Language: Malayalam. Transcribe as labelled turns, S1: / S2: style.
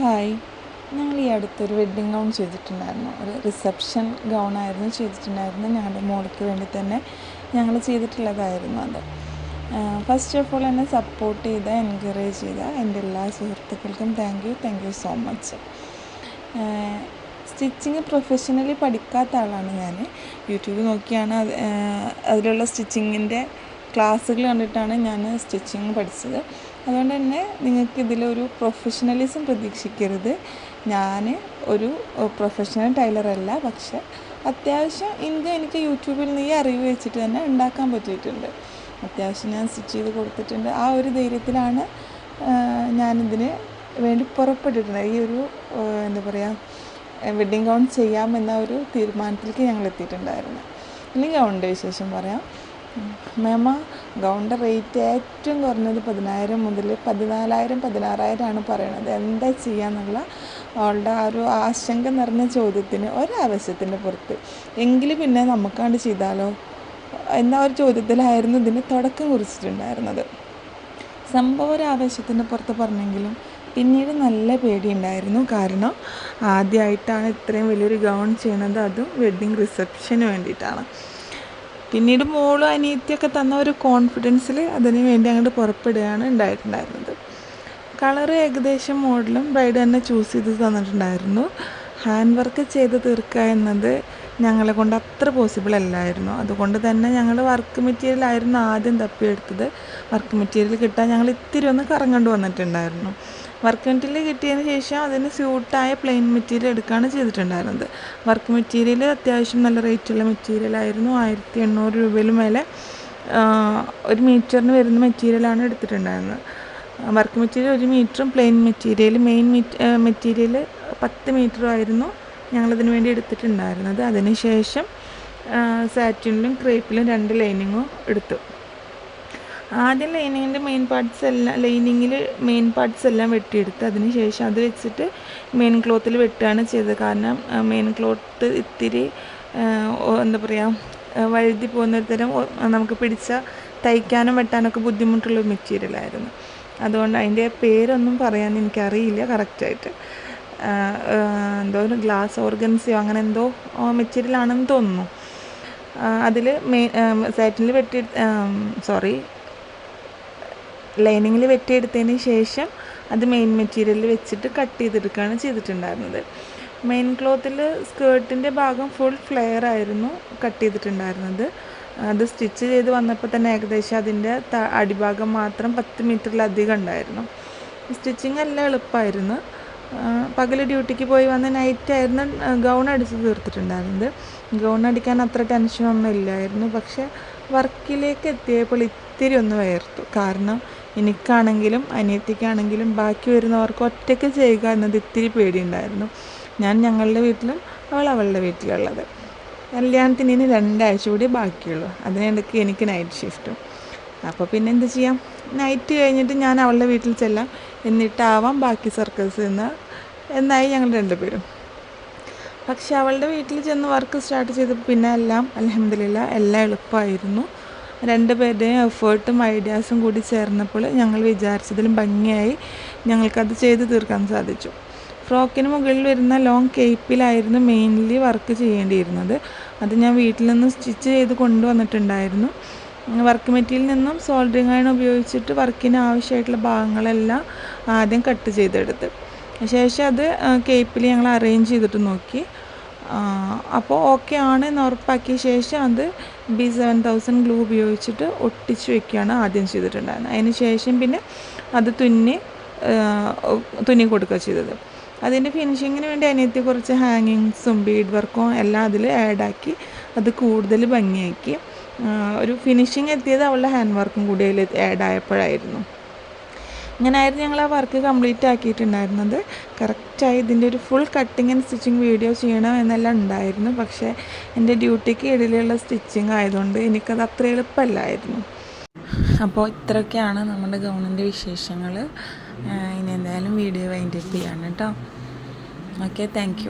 S1: ഹായ്. ഞങ്ങൾ ഈ അടുത്തൊരു വെഡ്ഡിങ് ഗൗൺ ചെയ്തിട്ടുണ്ടായിരുന്നു. ഒരു റിസപ്ഷൻ ഗൗൺ ആയിരുന്നു ചെയ്തിട്ടുണ്ടായിരുന്നു ഞങ്ങളുടെ മോൾക്ക് വേണ്ടി തന്നെ ഞങ്ങൾ ചെയ്തിട്ടുള്ളതായിരുന്നു അത്. ഫസ്റ്റ് ഓഫ് ഓൾ എന്നെ സപ്പോർട്ട് ചെയ്ത എൻകറേജ് ചെയ്ത എന്റെ എല്ലാ സുഹൃത്തുക്കൾക്കും thank you thank you so much stitching professionally പഠിക്കാത്ത ആളാണ് ഞാൻ. യൂട്യൂബ് നോക്കിയാണ് അത് അതിലുള്ള സ്റ്റിച്ചിങ്ങിന്റെ ക്ലാസ്സുകൾ കണ്ടിട്ടാണ് ഞാൻ സ്റ്റിച്ചിങ് പഠിച്ചത്. അതുകൊണ്ട് തന്നെ നിങ്ങൾക്ക് ഇതിലൊരു പ്രൊഫഷണലിസം പ്രതീക്ഷിക്കരുത്. ഞാൻ ഒരു പ്രൊഫഷണൽ ടൈലറല്ല പക്ഷെ അത്യാവശ്യം ഇൻകം എനിക്ക് യൂട്യൂബിൽ നിന്ന് ഈ അറിവ് വെച്ചിട്ട് തന്നെ ഉണ്ടാക്കാൻ പറ്റിയിട്ടുണ്ട്. അത്യാവശ്യം ഞാൻ സ്റ്റിച്ച് ചെയ്ത് കൊടുത്തിട്ടുണ്ട്. ആ ഒരു ധൈര്യത്തിലാണ് ഞാനിതിന് വേണ്ടി പുറപ്പെട്ടിട്ടുണ്ട് ഈ ഒരു എന്താ പറയുക വെഡ്ഡിങ് ഗൗൺ ചെയ്യാമെന്ന ഒരു തീരുമാനത്തിലേക്ക് ഞങ്ങൾ എത്തിയിട്ടുണ്ടായിരുന്നു ഇനി ഗൗണിന്റെ വിശേഷം പറയാം. മേമ ഗൗണിന്റെ റേറ്റ് ഏറ്റവും കുറഞ്ഞത് പതിനായിരം മുതൽ പതിനാലായിരം പതിനാറായിരമാണ് പറയണത്. എന്താ ചെയ്യാന്നുള്ള അവളുടെ ആ ഒരു ആശങ്ക നിറഞ്ഞ ചോദ്യത്തിന് ഒരാവശ്യത്തിന്റെ പുറത്ത്. എങ്കിലും പിന്നെ നമുക്കാണ്ട് ചെയ്താലോ? എന്ന ഒരു ചോദ്യത്തിലായിരുന്നു ഇതിന് തുടക്കം കുറിച്ചിട്ടുണ്ടായിരുന്നത്. സംഭവം ഒരു ആവേശത്തിന്റെ പുറത്ത് പറഞ്ഞെങ്കിലും പിന്നീട് നല്ല പേടിയുണ്ടായിരുന്നു. കാരണം ആദ്യമായിട്ടാണ് ഇത്രയും വലിയൊരു ഗൗൺ ചെയ്യണത്. അതും വെഡ്ഡിങ് റിസപ്ഷന് വേണ്ടിയിട്ടാണ്. പിന്നീട് മോളും അനിയത്തിയൊക്കെ തന്ന ഒരു കോൺഫിഡൻസിൽ അതിന് വേണ്ടി അങ്ങോട്ട് പുറപ്പെടുകയാണ് ഉണ്ടായിട്ടുണ്ടായിരുന്നത്. കളർ ഏകദേശം മോഡലും ബ്രൈഡ് തന്നെ ചൂസ് ചെയ്ത് തന്നിട്ടുണ്ടായിരുന്നു. ഹാൻഡ് വർക്ക് ചെയ്ത് തീർക്കുക എന്നത് ഞങ്ങളെ കൊണ്ട് അത്ര പോസിബിൾ അല്ലായിരുന്നു. അതുകൊണ്ട് തന്നെ ഞങ്ങൾ വർക്ക് മെറ്റീരിയൽ ആയിരുന്നു ആദ്യം തപ്പിയെടുത്തത്. വർക്ക് മെറ്റീരിയൽ കിട്ടാൻ ഞങ്ങൾ ഇത്തിരി ഒന്ന് കറങ്ങേണ്ടി വന്നിട്ടുണ്ടായിരുന്നു. വർക്ക് മെറ്റീരിയൽ കിട്ടിയതിന് ശേഷം അതിന് സ്യൂട്ടായ പ്ലെയിൻ മെറ്റീരിയൽ എടുക്കുകയാണ് ചെയ്തിട്ടുണ്ടായിരുന്നത്. വർക്ക് മെറ്റീരിയൽ അത്യാവശ്യം നല്ല റേറ്റുള്ള മെറ്റീരിയൽ ആയിരുന്നു. ആയിരത്തി എണ്ണൂറ് രൂപയിൽ മേലെ ഒരു മീറ്ററിന് വരുന്ന മെറ്റീരിയലാണ് എടുത്തിട്ടുണ്ടായിരുന്നത്. വർക്ക് മെറ്റീരിയൽ ഒരു മീറ്ററും പ്ലെയിൻ മെറ്റീരിയൽ മെയിൻ മെറ്റീരിയൽ പത്ത് മീറ്ററും ആയിരുന്നു ഞങ്ങളതിന് വേണ്ടി എടുത്തിട്ടുണ്ടായിരുന്നത്. അതിന് ശേഷം സാറ്റിനിലും ക്രേപ്പിലും രണ്ട് ലൈനിങ്ങും എടുത്തു. ആദ്യം ലൈനിങ്ങിന്റെ മെയിൻ പാർട്സ് എല്ലാം ലൈനിങ്ങിൽ മെയിൻ പാർട്സ് എല്ലാം വെട്ടിയെടുത്ത് അതിന് ശേഷം അത് വെച്ചിട്ട് മെയിൻ ക്ലോത്തിൽ വെട്ടുകയാണ് ചെയ്തത്. കാരണം മെയിൻ ക്ലോത്ത് ഇത്തിരി എന്താ പറയുക വഴുതി പോകുന്നൊരു തരം നമുക്ക് പിടിച്ച തയ്ക്കാനും വെട്ടാനൊക്കെ ബുദ്ധിമുട്ടുള്ള മെറ്റീരിയലായിരുന്നു അതുകൊണ്ട് അതിന്റെ പേരൊന്നും പറയാൻ എനിക്കറിയില്ല കറക്റ്റായിട്ട്. എന്തോ ഒരു ഗ്ലാസ് ഓർഗൻസിയോ അങ്ങനെ എന്തോ മെറ്റീരിയലാണെന്ന് തോന്നുന്നു. അതിൽ മെയിൻ സാറ്റിൽ വെട്ടി സോറി ലൈനിങ്ങിൽ വെട്ടിയെടുത്തതിന് ശേഷം അത് മെയിൻ മെറ്റീരിയലിൽ വെച്ചിട്ട് കട്ട് ചെയ്തെടുക്കുകയാണ് ചെയ്തിട്ടുണ്ടായിരുന്നത്. മെയിൻ ക്ലോത്തിൽ സ്കേർട്ടിന്റെ ഭാഗം ഫുൾ ഫ്ലെയർ ആയിരുന്നു കട്ട് ചെയ്തിട്ടുണ്ടായിരുന്നത്. അത് സ്റ്റിച്ച് ചെയ്ത് വന്നപ്പോൾ തന്നെ ഏകദേശം അതിന്റെ അടിഭാഗം മാത്രം പത്ത് മീറ്ററിലധികം ഉണ്ടായിരുന്നു. സ്റ്റിച്ചിങ് എല്ലാം എളുപ്പമായിരുന്നു പകൽ ഡ്യൂട്ടിക്ക് പോയി വന്ന് നൈറ്റായിരുന്നു ഗൗൺ അടിച്ച് തീർത്തിട്ടുണ്ടായിരുന്നത്. ഗൗൺ അടിക്കാൻ അത്ര ടെൻഷനൊന്നും ഇല്ലായിരുന്നു. പക്ഷേ വർക്കിലേക്ക് എത്തിയപ്പോൾ ഇത്തിരി ഒന്ന് വേർത്തു കാരണം എനിക്കാണെങ്കിലും അനിയത്തിക്കാണെങ്കിലും ബാക്കി വരുന്നവർക്ക് ഒറ്റയ്ക്ക് ചെയ്യുക എന്നത് ഇത്തിരി പേടിയുണ്ടായിരുന്നു. ഞാൻ ഞങ്ങളുടെ വീട്ടിലും അവൾ അവളുടെ വീട്ടിലുള്ളത്. കല്യാണത്തിന് ഇനി രണ്ടാഴ്ച കൂടി ബാക്കിയുള്ളൂ. അതിനിടയ്ക്ക് എനിക്ക് നൈറ്റ് ഷിഫ്റ്റും അപ്പോൾ പിന്നെ എന്ത് ചെയ്യാം? നൈറ്റ് കഴിഞ്ഞിട്ട് ഞാൻ അവളുടെ വീട്ടിൽ ചെല്ലാം. എന്നിട്ടാവാം ബാക്കി സർക്കസ് നിന്ന് എന്നായി ഞങ്ങൾ രണ്ടുപേരും. പക്ഷെ അവളുടെ വീട്ടിൽ ചെന്ന് വർക്ക് സ്റ്റാർട്ട് ചെയ്തപ്പോൾ പിന്നെ എല്ലാം അലഹമില്ല എല്ലാം എളുപ്പമായിരുന്നു രണ്ട് പേരുടെയും എഫേർട്ടും ഐഡിയാസും കൂടി ചേർന്നപ്പോൾ ഞങ്ങൾ വിചാരിച്ചതിലും ഭംഗിയായി ഞങ്ങൾക്കത് ചെയ്ത് തീർക്കാൻ സാധിച്ചു. ഫ്രോക്കിന് മുകളിൽ വരുന്ന ലോങ് കേപ്പിലായിരുന്നു മെയിൻലി വർക്ക് ചെയ്യേണ്ടിയിരുന്നത്. അത് ഞാൻ വീട്ടിൽ നിന്ന് സ്റ്റിച്ച് ചെയ്ത് കൊണ്ടുവന്നിട്ടുണ്ടായിരുന്നു. വർക്ക് മെറ്റീരിയൽ നിന്നും സോൾഡറിങ് അയൺ ഉപയോഗിച്ചിട്ട് വർക്കിന് ആവശ്യമായിട്ടുള്ള ഭാഗങ്ങളെല്ലാം ആദ്യം കട്ട് ചെയ്തെടുത്ത്. ശേഷം അത് കേപ്പിൽ ഞങ്ങൾ അറേഞ്ച് ചെയ്തിട്ട് നോക്കി. അപ്പോൾ ഓക്കെ ആണ് എന്ന് ഉറപ്പാക്കിയ ശേഷം അത് ബി സെവൻ തൗസൻഡ് ഗ്ലൂ ഉപയോഗിച്ചിട്ട് ഒട്ടിച്ച് വെക്കുകയാണ് ആദ്യം ചെയ്തിട്ടുണ്ടായിരുന്നത്. അതിന് ശേഷം പിന്നെ അത് തുന്നി തുന്നി കൊടുക്കുക ചെയ്തത്. അതിന്റെ ഫിനിഷിങ്ങിന് വേണ്ടി അനിയത്തി കുറച്ച് ഹാങ്ങിങ്സും ബീഡ് വർക്കും എല്ലാം അതിൽ ആഡാക്കി അത് കൂടുതൽ ഭംഗിയാക്കി. ഒരു ഫിനിഷിങ് എത്തിയത് അവളുടെ ഹാൻഡ് വർക്കും കൂടി അതിൽ ആഡ് ആയപ്പോഴായിരുന്നു. ഇങ്ങനെയായിരുന്നു ഞങ്ങൾ ആ വർക്ക് കംപ്ലീറ്റ് ആക്കിയിട്ടുണ്ടായിരുന്നത് കറക്റ്റായി ഇതിന്റെ ഒരു full cutting and stitching video ചെയ്യണം എന്നെല്ലാം ഉണ്ടായിരുന്നു. പക്ഷേ എന്റെ ഡ്യൂട്ടിക്ക് ഇടയിലുള്ള സ്റ്റിച്ചിങ് ആയതുകൊണ്ട് എനിക്കത് അത്ര എളുപ്പമല്ലായിരുന്നു. അപ്പോൾ ഇത്രയൊക്കെയാണ് നമ്മുടെ ഗൗണിന്റെ വിശേഷങ്ങൾ ഇനി എന്തായാലും വീഡിയോ വൈൻഡപ്പ് ചെയ്യാണ് കേട്ടോ. Okay thank